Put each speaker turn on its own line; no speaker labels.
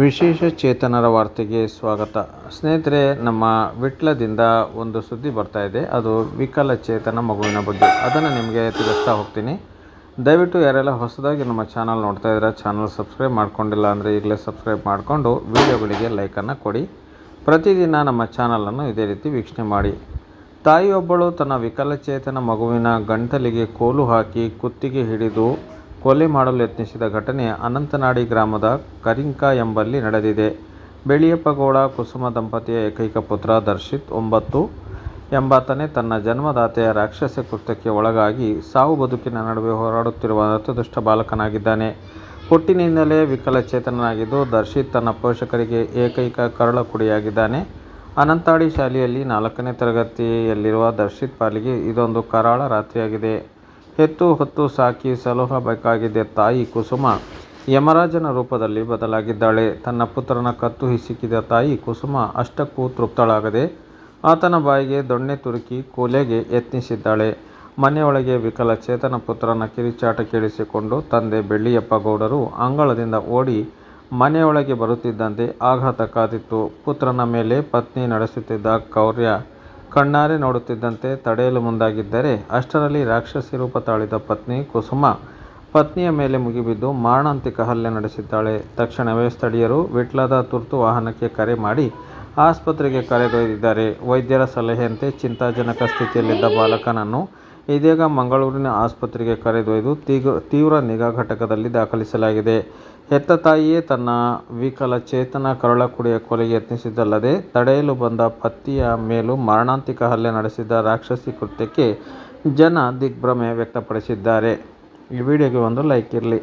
ವಿಶೇಷ ಚೇತನರ ವಾರ್ತೆಗೆ ಸ್ವಾಗತ. ಸ್ನೇಹಿತರೆ, ನಮ್ಮ ವಿಟ್ಲದಿಂದ ಒಂದು ಸುದ್ದಿ ಬರ್ತಾ ಇದೆ. ಅದು ವಿಕಲಚೇತನ ಮಗುವಿನ ಬಗ್ಗೆ. ಅದನ್ನು ನಿಮಗೆ ತಿಳಿಸ್ತಾ ಹೋಗ್ತೀನಿ. ದಯವಿಟ್ಟು ಯಾರೆಲ್ಲ ಹೊಸದಾಗಿ ನಮ್ಮ ಚಾನಲ್ ನೋಡ್ತಾ ಇದ್ದಾರೆ, ಚಾನಲ್ ಸಬ್ಸ್ಕ್ರೈಬ್ ಮಾಡ್ಕೊಂಡಿಲ್ಲ ಅಂದರೆ ಈಗಲೇ ಸಬ್ಸ್ಕ್ರೈಬ್ ಮಾಡಿಕೊಂಡು ವಿಡಿಯೋಗಳಿಗೆ ಲೈಕನ್ನು ಕೊಡಿ. ಪ್ರತಿದಿನ ನಮ್ಮ ಚಾನಲನ್ನು ಇದೇ ರೀತಿ ವೀಕ್ಷಣೆ ಮಾಡಿ. ತಾಯಿಯೊಬ್ಬಳು ತನ್ನ ವಿಕಲಚೇತನ ಮಗುವಿನ ಗಂಟಲಿಗೆ ಕೋಲು ಹಾಕಿ ಕುತ್ತಿಗೆ ಹಿಡಿದು ಕೊಲೆ ಮಾಡಲು ಯತ್ನಿಸಿದ ಘಟನೆ ಅನಂತನಾಡಿ ಗ್ರಾಮದ ಕರಿಂಕ ಎಂಬಲ್ಲಿ ನಡೆದಿದೆ. ಬೆಳಿಯಪ್ಪಗೌಡ ಕುಸುಮ ದಂಪತಿಯ ಏಕೈಕ ಪುತ್ರ ದರ್ಶಿತ್ ಒಂಬತ್ತು ಎಂಬಾತನೇ ತನ್ನ ಜನ್ಮದಾತೆಯ ರಾಕ್ಷಸ ಕೃತ್ಯಕ್ಕೆ ಒಳಗಾಗಿ ಸಾವು ಬದುಕಿನ ನಡುವೆ ಹೋರಾಡುತ್ತಿರುವ ಅತದೃಷ್ಟ ಬಾಲಕನಾಗಿದ್ದಾನೆ. ಹುಟ್ಟಿನಿಂದಲೇ ವಿಕಲಚೇತನಾಗಿದ್ದು ದರ್ಶಿತ್ ತನ್ನ ಪೋಷಕರಿಗೆ ಏಕೈಕ ಕರಳ ಕುಡಿಯಾಗಿದ್ದಾನೆ. ಅನಂತಾಡಿ ಶಾಲೆಯಲ್ಲಿ ನಾಲ್ಕನೇ ತರಗತಿಯಲ್ಲಿರುವ ದರ್ಶಿತ್ ಪಾಲಿಗೆ ಇದೊಂದು ಕರಾಳ ರಾತ್ರಿಯಾಗಿದೆ. ಹೆತ್ತು ಹೊತ್ತು ಸಾಕಿ ಸಲಹಬೇಕಾಗಿದೆ ತಾಯಿ ಕುಸುಮ. ಯಮರಾಜನ ರೂಪದಲ್ಲಿ ಬದಲಾಗಿದ್ದಾಳೆ. ತನ್ನ ಪುತ್ರನ ಕತ್ತು ಹಿಸುಕಿದ ತಾಯಿ ಕುಸುಮ ಅಷ್ಟಕ್ಕೂ ತೃಪ್ತಳಾಗದೆ ಆತನ ಬಾಯಿಗೆ ದೊಣ್ಣೆ ತುರುಕಿ ಕೊಲೆಗೆ ಯತ್ನಿಸಿದ್ದಾಳೆ. ಮನೆಯೊಳಗೆ ವಿಕಲಚೇತನ ಪುತ್ರನ ಕಿರಿಚಾಟ ಕೇಳಿಸಿಕೊಂಡು ತಂದೆ ಬೆಳ್ಳಿಯಪ್ಪ ಗೌಡರು ಅಂಗಳದಿಂದ ಓಡಿ ಮನೆಯೊಳಗೆ ಬರುತ್ತಿದ್ದಂತೆ ಆಘಾತ ಕಾದಿತ್ತು ಪುತ್ರನ ಮೇಲೆ ಪತ್ನಿ ನಡೆಸುತ್ತಿದ್ದ ಕೌರ್ಯ ಕಣ್ಣಾರೆ ನೋಡುತ್ತಿದ್ದಂತೆ ತಡೆಯಲು ಮುಂದಾಗಿದ್ದರೆ ಅಷ್ಟರಲ್ಲಿ ರಾಕ್ಷಸಿ ರೂಪ ತಾಳಿದ ಪತ್ನಿ ಕುಸುಮ ಪತ್ನಿಯ ಮೇಲೆ ಮುಗಿಬಿದ್ದು ಮಾರಣಾಂತಿಕ ಹಲ್ಲೆ ನಡೆಸಿದ್ದಾಳೆ. ತಕ್ಷಣವೇ ಸ್ಥಳೀಯರು ವಿಟ್ಲದ ತುರ್ತು ವಾಹನಕ್ಕೆ ಕರೆ ಮಾಡಿ ಆಸ್ಪತ್ರೆಗೆ ಕರೆದೊಯ್ದಿದ್ದಾರೆ. ವೈದ್ಯರ ಸಲಹೆಯಂತೆ ಚಿಂತಾಜನಕ ಸ್ಥಿತಿಯಲ್ಲಿದ್ದ ಬಾಲಕನನ್ನು ಇದೀಗ ಮಂಗಳೂರಿನ ಆಸ್ಪತ್ರೆಗೆ ಕರೆದೊಯ್ದು ತೀವ್ರ ನಿಗಾ ಘಟಕದಲ್ಲಿ ದಾಖಲಿಸಲಾಗಿದೆ. ಹೆತ್ತ ತಾಯಿಯೇ ತನ್ನ ವಿಕಲಚೇತನ ಕರುಳ ಕುಡಿಯ ಕೊಲೆಗೆ ಯತ್ನಿಸಿದ್ದಲ್ಲದೆ ತಡೆಯಲು ಬಂದ ಪತಿಯ ಮೇಲೂ ಮಾರಣಾಂತಿಕ ಹಲ್ಲೆ ನಡೆಸಿದ ರಾಕ್ಷಸಿ ಕೃತ್ಯಕ್ಕೆ ಜನ ದಿಗ್ಭ್ರಮೆ ವ್ಯಕ್ತಪಡಿಸಿದ್ದಾರೆ. ಈ ವಿಡಿಯೋಗೆ ಒಂದು ಲೈಕ್ ಇರಲಿ.